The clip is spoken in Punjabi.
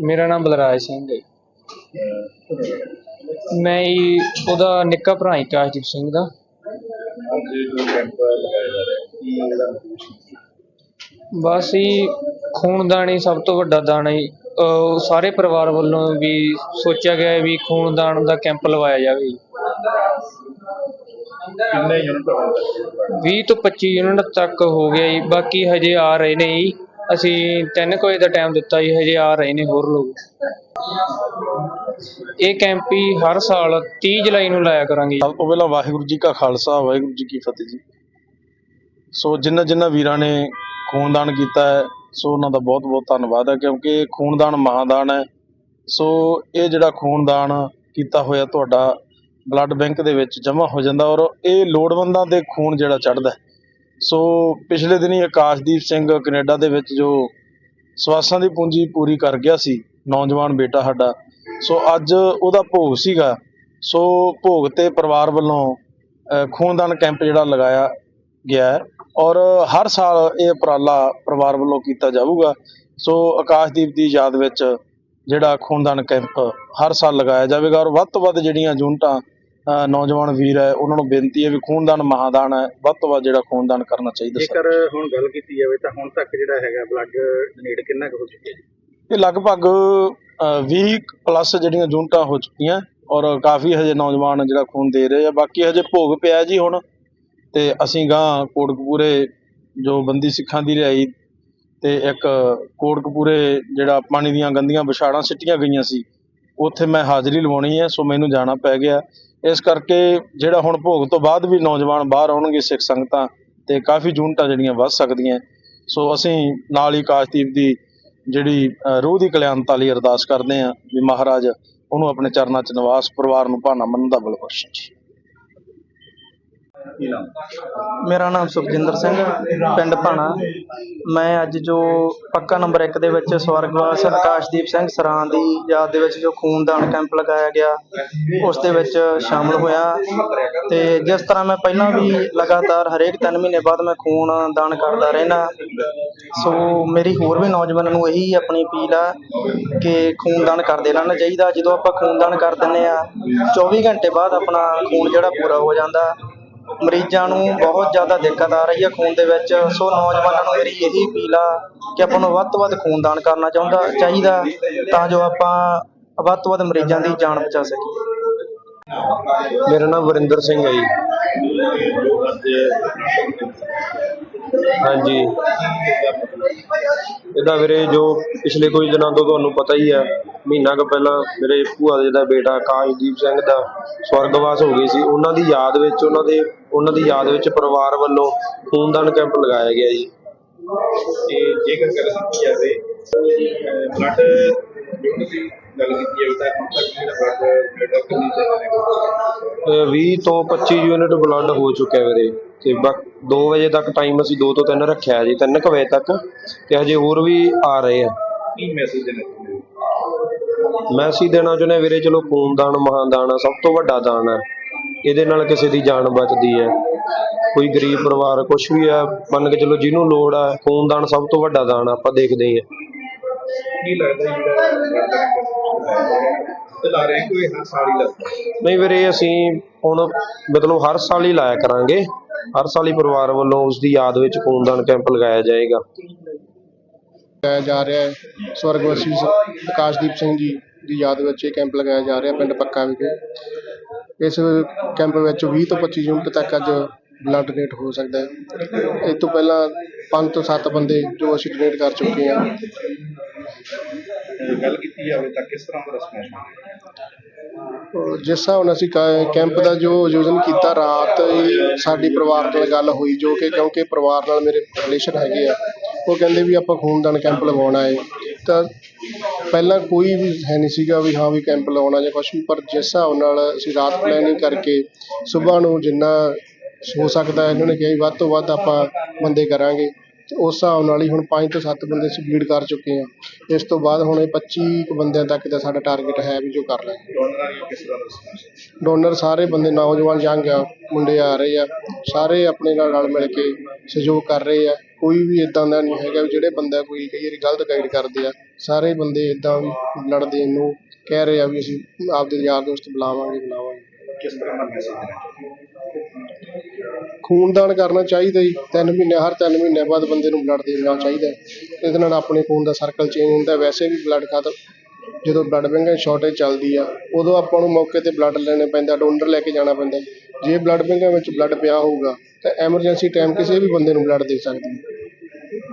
ਮੇਰਾ ਨਾਮ ਬਲਰਾਜ ਸਿੰਘ ਹੈ। ਮੈਂ ਹੀ ਉਹਦਾ ਨਿੱਕਾ ਭਰਾ ਹੀ ਕਾਸ਼ਦੀਪ ਸਿੰਘ ਦਾ। ਬਸ ਹੀ ਖੂਨਦਾਨ ਹੀ ਸਭ ਤੋਂ ਵੱਡਾ ਦਾਣਾ ਹੈ ਸਾਰੇ ਪਰਿਵਾਰ ਵੱਲੋਂ ਵੀ ਸੋਚਿਆ ਗਿਆ ਹੈ ਵੀ ਖੂਨਦਾਨ ਦਾ ਕੈਂਪ ਲਵਾਇਆ ਜਾਵੇ। ਜੀ। ਕਿੰਨੇ ਯੂਨਿਟ 20 ਤੋਂ 25 ਯੂਨਿਟ ਤੱਕ ਹੋ ਗਿਆ ਜੀ। ਬਾਕੀ ਹਜੇ ਆ ਰਹੇ ਨੇ ਜੀ। ਅਸੀਂ 3 ਵਜੇ ਦਾ ਟਾਈਮ ਦਿੱਤਾ ਜੀ। ਹਜੇ ਆ ਰਹੇ ਨੇ ਹੋਰ ਲੋਕ। ਇਹ ਕੈਂਪ ਹੀ ਹਰ ਸਾਲ 30 ਜੁਲਾਈ ਨੂੰ ਲਾਇਆ ਕਰਾਂਗੇ। ਸਭ ਤੋਂ ਪਹਿਲਾਂ ਵਾਹਿਗੁਰੂ ਜੀ ਕਾ ਖਾਲਸਾ ਵਾਹਿਗੁਰੂ ਜੀ ਕੀ ਫਤਿਹ ਜੀ। ਸੋ ਜਿਨ੍ਹਾਂ ਜਿਨ੍ਹਾਂ ਵੀਰਾਂ ਨੇ ਖੂਨਦਾਨ ਕੀਤਾ ਹੈ ਸੋ ਉਹਨਾਂ ਦਾ ਬਹੁਤ ਬਹੁਤ ਧੰਨਵਾਦ ਹੈ ਕਿਉਂਕਿ ਇਹ ਖੂਨਦਾਨ ਮਹਾਦਾਨ ਹੈ। ਸੋ ਇਹ ਜਿਹੜਾ ਖੂਨਦਾਨ ਕੀਤਾ ਹੋਇਆ ਤੁਹਾਡਾ ਬਲੱਡ ਬੈਂਕ ਦੇ ਵਿੱਚ ਜਮ੍ਹਾਂ ਹੋ ਜਾਂਦਾ ਔਰ ਇਹ ਲੋੜਵੰਦਾਂ ਦੇ ਖੂਨ ਜਿਹੜਾ ਚੜਦਾ ਸੋ ਪਿਛਲੇ ਦਿਨੀ ਆਕਾਸ਼ਦੀਪ ਸਿੰਘ ਕੈਨੇਡਾ ਦੇ ਵਿੱਚ ਜੋ ਸਵਾਸਾਂ ਦੀ ਪੂੰਜੀ ਪੂਰੀ ਕਰ ਗਿਆ ਸੀ, ਨੌਜਵਾਨ ਬੇਟਾ ਸਾਡਾ, ਸੋ ਅੱਜ ਉਹਦਾ ਭੋਗ ਸੀਗਾ। ਸੋ ਭੋਗ ਤੇ ਪਰਿਵਾਰ ਵੱਲੋਂ ਖੂਨਦਾਨ ਕੈਂਪ ਜਿਹੜਾ ਲਗਾਇਆ ਗਿਆ ਹੈ ਔਰ ਹਰ ਸਾਲ ਇਹ ਉਪਰਾਲਾ ਪਰਿਵਾਰ ਵੱਲੋਂ ਕੀਤਾ ਜਾਊਗਾ। ਸੋ ਆਕਾਸ਼ਦੀਪ ਦੀ ਯਾਦ ਵਿੱਚ ਜਿਹੜਾ ਖੂਨਦਾਨ ਕੈਂਪ ਹਰ ਸਾਲ ਲਗਾਇਆ ਜਾਵੇਗਾ ਔਰ ਵੱਧ ਤੋਂ ਵੱਧ ਜਿਹੜੀਆਂ ਯੂਨਿਟਾਂ ਨੌਜਵਾਨ ਵੀਰ ਹੈ ਉਹਨਾਂ ਨੂੰ ਬੇਨਤੀ ਹੈ ਵੀ ਖੂਨਦਾਨ ਮਹਾਦਾਨ ਹੈ ਵੱਧ ਤੋਂ ਵੱਧ ਜਿਹੜਾ ਖੂਨਦਾਨ ਕਰਨਾ ਚਾਹੀਦਾ ਜੇਕਰ ਹੁਣ ਗੱਲ ਕੀਤੀ ਜਾਵੇ ਤਾਂ ਹੁਣ ਤੱਕ ਜਿਹੜਾ ਹੈਗਾ ਬਲੱਡ ਡੋਨੇਟ ਕਿੰਨਾ ਕੁ ਹੋ ਚੁੱਕਿਆ ਜੀ? ਇਹ ਲਗਭਗ ਅ, 20 ਪਲੱਸ ਜਿਹੜੀਆਂ ਯੂਨਿਟਾਂ ਹੋ ਚੁੱਕੀਆਂ ਔਰ ਕਾਫੀ ਹਜੇ ਨੌਜਵਾਨ ਜਿਹੜਾ ਖੂਨ ਦੇ ਰਹੇ ਆ ਬਾਕੀ ਹਜੇ ਭੋਗ ਪਿਆ ਜੀ ਹੁਣ। ਅਤੇ ਅਸੀਂ ਅਗਾਂਹ ਕੋਟਕਪੂਰੇ ਜੋ ਬੰਦੀ ਸਿੱਖਾਂ ਦੀ ਰਿਹਾਈ ਤੇ ਇੱਕ ਕੋਟਕਪੂਰੇ ਜਿਹੜਾ ਪਾਣੀ ਦੀਆਂ ਗੰਦੀਆਂ ਵਿਛਾੜਾਂ ਸਿੱਟੀਆਂ ਗਈਆਂ ਸੀ, ਉੱਥੇ ਮੈਂ ਹਾਜ਼ਰੀ ਲਵਾਉਣੀ ਹੈ, ਸੋ ਮੈਨੂੰ ਜਾਣਾ ਪੈ ਗਿਆ। ਇਸ ਕਰਕੇ ਜਿਹੜਾ ਹੁਣ ਭੋਗ ਤੋਂ ਬਾਅਦ ਵੀ ਨੌਜਵਾਨ ਬਾਹਰ ਆਉਣਗੇ ਸਿੱਖ ਸੰਗਤਾਂ ਅਤੇ ਕਾਫੀ ਯੂਨਿਟਾਂ ਜਿਹੜੀਆਂ ਵੱਧ ਸਕਦੀਆਂ। ਸੋ ਅਸੀਂ ਨਾਲ ਹੀ ਕਾਸ਼ਦੀਪ ਦੀ ਜਿਹੜੀ ਰੂਹ ਦੀ ਕਲਿਆਣਤਾ ਲਈ ਅਰਦਾਸ ਕਰਦੇ ਹਾਂ ਵੀ ਮਹਾਰਾਜ ਉਹਨੂੰ ਆਪਣੇ ਚਰਨਾਂ 'ਚ ਨਿਵਾਸ, ਪਰਿਵਾਰ ਨੂੰ ਭਾਣਾ ਮੰਨਣ ਦਾ ਬਲ ਬਖਸ਼ੇ। ਜੀ ਕੀ ਨਾਮ ਮੇਰਾ ਨਾਮ ਸੁਖਜਿੰਦਰ ਸਿੰਘ ਪਿੰਡ ਭਾਣਾ। ਮੈਂ ਅੱਜ ਜੋ ਪੱਕਾ ਨੰਬਰ 1 ਦੇ ਵਿੱਚ ਸਵਰਗਵਾਸ ਆਕਾਸ਼ਦੀਪ ਸਿੰਘ ਸਰਾਂ ਦੀ ਯਾਦ ਦੇ ਵਿੱਚ ਜੋ ਖੂਨਦਾਨ ਕੈਂਪ ਲਗਾਇਆ ਗਿਆ, ਉਸ ਦੇ ਵਿੱਚ ਸ਼ਾਮਲ ਹੋਇਆ। ਤੇ ਜਿਸ ਤਰ੍ਹਾਂ ਮੈਂ ਪਹਿਲਾਂ ਵੀ ਲਗਾਤਾਰ ਹਰੇਕ 3 ਮਹੀਨੇ ਬਾਅਦ ਮੈਂ ਖੂਨ ਦਾਨ ਕਰਦਾ ਰਹਿਣਾ ਸੋ ਮੇਰੀ ਹੋਰ ਵੀ ਨੌਜਵਾਨਾਂ ਨੂੰ ਇਹੀ ਆਪਣੀ ਅਪੀਲ ਆ ਕਿ ਖੂਨਦਾਨ ਕਰਦੇ ਰਹਿਣਾ ਚਾਹੀਦਾ। ਜਦੋਂ ਆਪਾਂ ਖੂਨਦਾਨ ਕਰ ਦਿੰਦੇ ਆ 24 ਘੰਟੇ ਬਾਅਦ ਆਪਣਾ ਖੂਨ ਜਿਹੜਾ ਪੂਰਾ ਹੋ ਜਾਂਦਾ। ਮਰੀਜ਼ਾਂ ਨੂੰ ਬਹੁਤ ਜ਼ਿਆਦਾ ਦਿੱਕਤ ਆ ਰਹੀ ਹੈ ਖੂਨ ਦੇ ਵਿੱਚ। ਸੋ ਨੌਜਵਾਨਾਂ ਨੂੰ ਮੇਰੀ ਇਹੀ ਅਪੀਲ ਆ ਕਿ ਆਪਾਂ ਨੂੰ ਵੱਧ ਤੋਂ ਵੱਧ ਖੂਨਦਾਨ ਕਰਨਾ ਚਾਹੁੰਦਾ, ਚਾਹੀਦਾ, ਤਾਂ ਜੋ ਆਪਾਂ ਵੱਧ ਤੋਂ ਵੱਧ ਮਰੀਜ਼ਾਂ ਦੀ ਜਾਨ ਬਚਾ ਸਕੀਏ। ਮੇਰਾ ਨਾਮ ਵਰਿੰਦਰ ਸਿੰਘ ਹੈ ਜੀ। ਹਾਂਜੀ। ਇਹਦਾ ਵੀਰੇ ਜੋ ਪਿਛਲੇ ਕੁਝ ਦਿਨਾਂ ਤੋਂ ਤੁਹਾਨੂੰ ਪਤਾ ਹੀ ਹੈ ਮਹੀਨਾ ਕੁ ਪਹਿਲਾਂ ਮੇਰੇ ਭੂਆ ਦਾ ਜਿਹੜਾ ਬੇਟਾ ਆਕਾਸ਼ਦੀਪ ਸਿੰਘ ਦਾ ਸਵਰਗਵਾਸ ਹੋ ਗਈ ਸੀ ਉਹਨਾਂ ਦੀ ਯਾਦ ਵਿੱਚ ਉਹਨਾਂ ਦੇ ਉਹਨਾਂ ਦੀ ਯਾਦ ਵਿੱਚ ਪਰਿਵਾਰ ਵੱਲੋਂ ਖੂਨਦਾਨ ਕੈਂਪ ਲਗਾਇਆ ਗਿਆ ਜੀ। ਤੇ ਜੇਕਰ ਗੱਲ ਕੀਤੀ ਜਾਵੇ ਬਲੱਡ ਯੂਨਿਟ ਦੀ ਗੱਲ ਕੀਤੀ ਜਾਵੇ ਤਾਂ ਹੁਣ ਤੱਕ ਜਿਹੜਾ ਬਲੱਡ ਬਲੱਡ ਕਿੰਨੀ ਜ਼ਿਆਦਾ ਹੈਗਾ ਅਹ 20 ਤੋਂ 25 ਯੂਨਿਟ ਬਲੱਡ ਹੋ ਚੁੱਕਿਆ ਵੀਰੇ ਤੇ ਬਸ 2 ਵਜੇ ਤੱਕ ਟਾਈਮ ਅਸੀਂ 2 ਤੋਂ 3 ਰੱਖਿਆ ਜੀ 3 ਕੁ ਵਜੇ ਤੱਕ ਤੇ ਹਜੇ ਹੋਰ ਵੀ ਆ ਰਹੇ ਆ। ਕੀ ਮੈਸੇਜ ਦੇਣਾ ਚਾਹੁੰਦੇ ਹੋ? ਮੈਸੇਜ ਦੇਣਾ ਚਾਹੁੰਦੇ ਵੀਰੇ ਚਲੋ ਖੂਨਦਾਨ ਮਹਾਦਾਨ ਆ ਸਭ ਤੋਂ ਵੱਡਾ ਦਾਨ ਹੈ ਇਹਦੇ ਨਾਲ ਕਿਸੇ ਦੀ ਜਾਨ ਬਚਦੀ ਹੈ। ਕੋਈ ਗਰੀਬ ਪਰਿਵਾਰ ਕੁਝ ਵੀ ਆ ਮੰਨ ਕੇ ਚਲੋ ਜਿਹਨੂੰ ਲੋੜ ਆ ਖੂਨਦਾਨ ਸਭ ਤੋਂ ਵੱਡਾ ਦਾਨ ਆ ਆਪਾਂ ਦੇਖਦੇ ਹੀ। ਆ ਕੀ ਲੱਗਦਾ ਜਿਹੜਾ ਤੇ ਲਾ ਰਹੇ ਕੋਈ ਹਰ ਸਾਲ ਹੀ ਲੱਗਦਾ? ਨਹੀਂ ਵੀਰੇ ਅਸੀਂ ਹੁਣ ਮਤਲਬ ਹਰ ਸਾਲ ਹੀ ਲਾਇਆ ਕਰਾਂਗੇ। ਹਰ ਸਾਲ ਹੀ ਪਰਿਵਾਰ ਵੱਲੋਂ ਉਸ ਦੀ ਯਾਦ ਵਿੱਚ ਖੂਨਦਾਨ ਕੈਂਪ ਲਗਾਇਆ ਜਾਏਗਾ। ਲਗਾਇਆ ਜਾ ਰਿਹਾ ਹੈ। ਸਵਰਗਵਾਸੀ ਸ- ਆਕਾਸ਼ਦੀਪ ਸਿੰਘ ਜੀ ਦੀ ਯਾਦ ਵਿੱਚ ਇਹ ਕੈਂਪ ਲਗਾਇਆ ਜਾ ਰਿਹਾ ਪਿੰਡ ਪੱਕਾ ਵਿਖੇ। ਇਸ ਕੈਂਪ ਵਿੱਚ 20 ਤੋਂ 25 ਯੂਨਿਟ ਤੱਕ ਅੱਜ ਬਲੱਡ ਡੋਨੇਟ ਹੋ ਸਕਦਾ ਹੈ। ਇਸ ਤੋਂ ਪਹਿਲਾਂ 5 ਤੋਂ 7 ਬੰਦੇ ਜੋ ਅਸੀਂ ਡੋਨੇਟ ਕਰ ਚੁੱਕੇ ਹਾਂ। ਗੱਲ ਕੀਤੀ ਜਾਵੇ ਤਾਂ ਕਿਸ ਤਰ੍ਹਾਂ ਦਾ ਰਿਸਪੌਂਸ ਮਿਲਿਆ ਔਰ ਜਿਸ ਹਿਸਾਬ ਨਾਲ ਅਸੀਂ ਕੈ- ਕੈਂਪ ਦਾ ਜੋ ਆਯੋਜਨ ਕੀਤਾ ਰਾਤ ਹੀ ਸਾਡੀ ਪਰਿਵਾਰ ਨਾਲ ਗੱਲ ਹੋਈ ਜੋ ਕਿ ਕਿਉਂਕਿ ਪਰਿਵਾਰ ਨਾਲ ਮੇਰੇ ਰਿਲੇਸ਼ਨ ਹੈਗੇ ਆ। ਉਹ ਕਹਿੰਦੇ ਵੀ ਆਪਾਂ ਖੂਨਦਾਨ ਕੈਂਪ ਲਗਾਉਣਾ ਹੈ ਤਾਂ ਪਹਿਲਾਂ ਕੋਈ ਵੀ ਹੈ ਨਹੀਂ ਸੀਗਾ ਵੀ ਹਾਂ ਵੀ ਕੈਂਪ ਲਗਾਉਣਾ ਜਾਂ ਕੁਛ ਵੀ, ਪਰ ਜਿਸ ਹਿਸਾਬ ਨਾਲ ਅਸੀਂ ਰਾਤ ਪਲੈਨਿੰਗ ਕਰਕੇ ਸੁਬਾਹ ਨੂੰ ਜਿੰਨਾ ਹੋ ਸਕਦਾ ਇਹਨਾਂ ਨੇ ਕਿਹਾ ਵੀ ਵੱਧ ਤੋਂ ਵੱਧ ਆਪਾਂ ਬੰਦੇ ਕਰਾਂਗੇ। ਤੇ ਉਸ ਹਿਸਾਬ ਨਾਲ ਹੀ ਹੁਣ 5 ਤੋਂ 7 ਬੰਦੇ ਅਸੀਂ ਬੀਡ ਕਰ ਚੁੱਕੇ ਹਾਂ ਇਸ ਤੋਂ ਬਾਅਦ ਹੁਣ ਇਹ 25 ਕੁ ਬੰਦਿਆਂ ਤੱਕ ਦਾ ਸਾਡਾ ਟਾਰਗੇਟ ਹੈ ਵੀ ਜੋ ਕਰ ਲਾਂਗੇ ਡੋਨਰ ਸਾਰੇ ਬੰਦੇ, ਨੌਜਵਾਨ, ਯੰਗ ਆ, ਮੁੰਡੇ ਆ ਰਹੇ ਆ। ਸਾਰੇ ਆਪਣੇ ਨਾਲ ਰਲ ਮਿਲ ਕੇ ਸਹਿਯੋਗ ਕਰ ਰਹੇ ਆ। ਕੋਈ ਵੀ ਇਦਾਂ ਦਾ ਨਹੀਂ ਹੈਗਾ ਵੀ ਜਿਹੜੇ ਬੰਦਾ ਕੋਈ ਕਈ ਵਾਰੀ ਗਲਤ ਗਾਈਡ ਕਰਦੇ ਆ ਸਾਰੇ ਬੰਦੇ ਇਦਾਂ ਵੀ ਲੜਦੇ ਨੂੰ ਕਹਿ ਰਹੇ ਆ ਵੀ ਅਸੀਂ ਆਪਦੇ ਯਾਰ ਦੋਸਤ ਬੁਲਾਵਾਂਗੇ ਬੁਲਾਵਾਂਗੇ। ਕਿਸ ਤਰ੍ਹਾਂ ਦਾ ਮੈਸੇਜ ਦੇਣਾ ਚਾਹੁੰਦੇ ਖੂਨਦਾਨ ਕਰਨਾ ਚਾਹੀਦਾ ਜੀ ਤਿੰਨ ਮਹੀਨੇ ਹਰ ਤਿੰਨ ਮਹੀਨੇ ਬਾਅਦ ਬੰਦੇ ਨੂੰ ਬਲੱਡ ਦੇਣਾ ਚਾਹੀਦਾ। ਹੈ। ਇਹਦੇ ਨਾਲ ਆਪਣੇ ਖੂਨ ਦਾ ਸਰਕਲ ਚੇਂਜ ਹੁੰਦਾ ਵੈਸੇ ਵੀ ਬਲੱਡ ਖਤਮ। ਜਦੋਂ ਬਲੱਡ ਬੈਂਕਾਂ ਦੀ ਸ਼ਾਰਟੇਜ ਚੱਲਦੀ ਆ ਉਦੋਂ ਆਪਾਂ ਨੂੰ ਮੌਕੇ ਤੇ ਬਲੱਡ ਲੈਣੇ ਪੈਂਦਾ ਡੋਨਰ ਲੈ ਕੇ ਜਾਣਾ ਪੈਂਦਾ। ਜੇ ਬਲੱਡ ਬੈਂਕਾਂ ਵਿੱਚ ਬਲੱਡ ਪਿਆ ਹੋਊਗਾ ਤਾਂ ਐਮਰਜੈਂਸੀ ਟਾਈਮ ਕਿਸੇ ਵੀ ਬੰਦੇ ਨੂੰ ਬਲੱਡ ਦੇ ਸਕਦੀ ਹੈ